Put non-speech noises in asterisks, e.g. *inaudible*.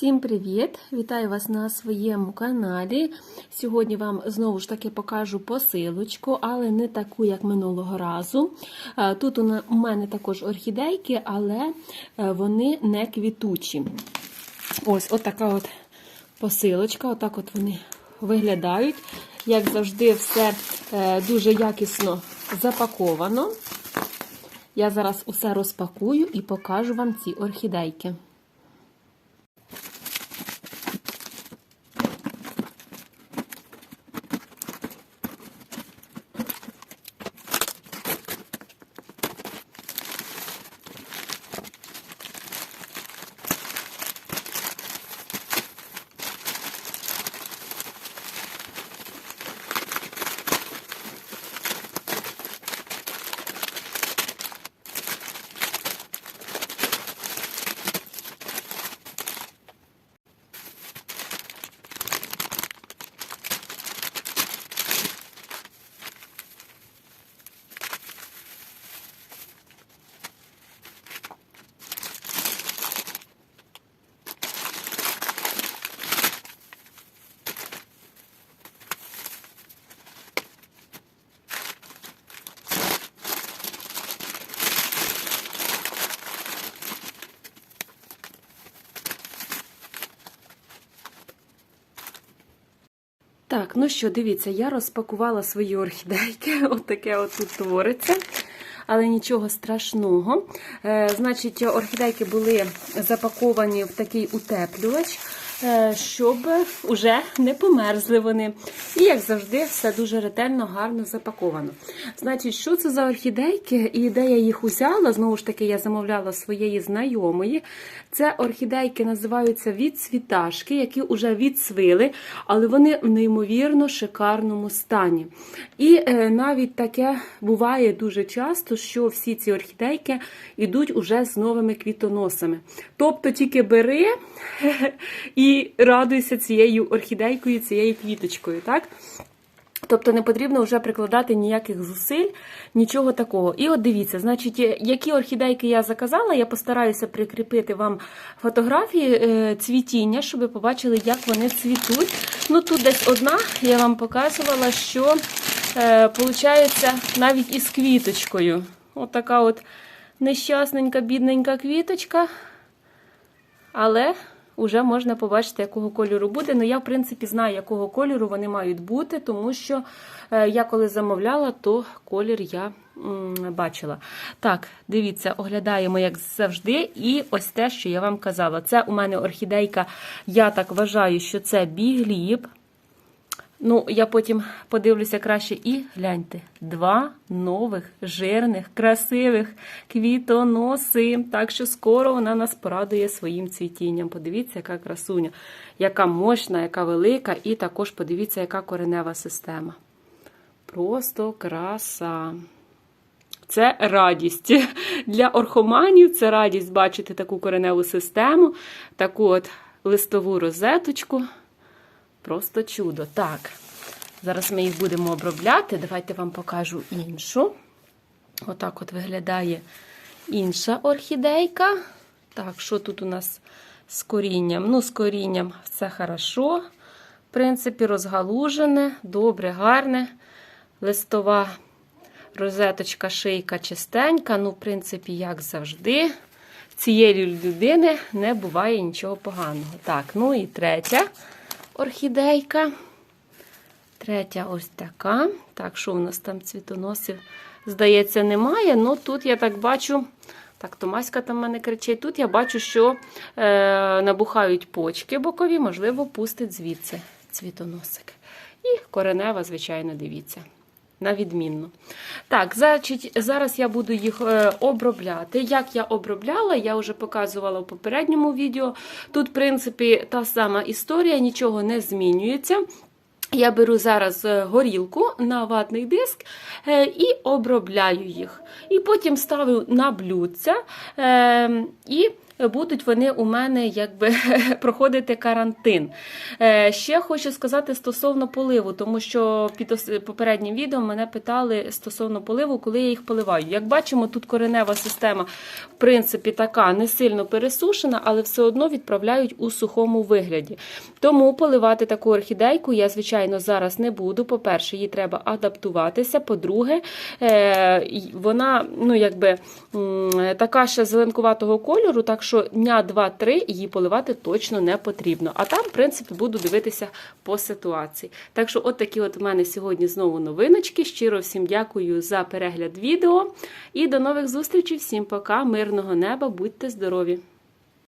Всім привіт! Вітаю вас на своєму каналі. Сьогодні вам знову ж таки покажу посилочку, але не таку, як минулого разу. Е, Тут у мене також орхідейки, але е, вони не квітучі. Ось отака от посилочка, отак от вони виглядають. Як завжди, все е, дуже якісно запаковано. Я зараз усе розпакую і покажу вам ці орхідейки. Так, ну що, дивіться, я розпакувала свої орхідейки. *laughs* От таке от тут твориться. Але нічого страшного. Е, значить, орхідейки були запаковані в такий утеплювач, щоб уже не померзли вони. І, як завжди, все дуже ретельно, гарно запаковано. Значить, що це за орхідейки і де я їх узяла? Знову ж таки, я замовляла своєї знайомої. Це орхідейки називаються відцвіташки, які вже відцвили, але вони в неймовірно шикарному стані. І е, навіть таке буває дуже часто, що всі ці орхідейки йдуть уже з новими квітоносами. Тобто тільки бери *laughs* і радуйся цією орхідейкою, цією квіточкою. так? Тобто не потрібно вже прикладати ніяких зусиль, нічого такого. І от дивіться, значить, які орхідейки я заказала, я постараюся прикріпити вам фотографії е, цвітіння, щоб ви побачили, як вони цвітуть. Ну тут десь одна, я вам показувала, що е, виходить навіть із квіточкою. От така от нещасненька, бідненька квіточка. Але вже можна побачити, якого кольору буде. Ну, я, в принципі, знаю, якого кольору вони мають бути, тому що е, я коли замовляла, то колір я бачила. Так, дивіться, оглядаємо, як завжди. І ось те, що я вам казала. Це у мене орхідейка, я так вважаю, що це бігліб. Ну, я потім подивлюся краще і гляньте. Два нових, жирних, красивих квітоноси. Так що скоро вона нас порадує своїм цвітінням. Подивіться, яка красуня, яка мощна, яка велика, і також подивіться, яка коренева система. Просто краса. Це радість. *laughs* Для орхоманів це радість бачити таку кореневу систему, таку от листову розеточку. Просто чудо. Так, зараз ми їх будемо обробляти. Давайте вам покажу іншу. Отак от виглядає інша орхідейка. Так, що тут у нас з корінням? Ну, з корінням все хорошо. В принципі, розгалужене, добре, гарне. Листова розеточка, шийка чистенька. Ну, в принципі, як завжди. Цієї людини не буває нічого поганого. Так, ну і третя орхідейка. Третя ось така. Так, що у нас там цвітоносів, здається, немає. Ну тут я так бачу. Так, Томаська там мене кричить. Тут я бачу, що е, набухають почки бокові, можливо, пустить звідси цвітоносик. І коренева, звичайно, дивіться. На відмінно. Так, значить, зараз я буду їх е, обробляти. Як я обробляла, я вже показувала в попередньому відео. Тут, в принципі, та сама історія, нічого не змінюється. Я беру зараз е, горілку на ватний диск е, і обробляю їх. І потім ставлю на блюдця е, і будуть вони у мене якби *laughs* проходити карантин. Е, Ще хочу сказати стосовно поливу, тому що під попереднім відео мене питали стосовно поливу, коли я їх поливаю. Як бачимо, тут коренева система, в принципі, така не сильно пересушена, але все одно відправляють у сухому вигляді. Тому поливати таку орхідейку я, звичайно, зараз не буду. По-перше, їй треба адаптуватися. По-друге, е, вона ну, якби, така ще зеленкуватого кольору, так що дня 2-3 її поливати точно не потрібно. А там, в принципі, буду дивитися по ситуації. Так що, от такі от у мене сьогодні знову новиночки. Щиро всім дякую за перегляд відео. І до нових зустрічей. Всім пока, мирного неба, будьте здорові!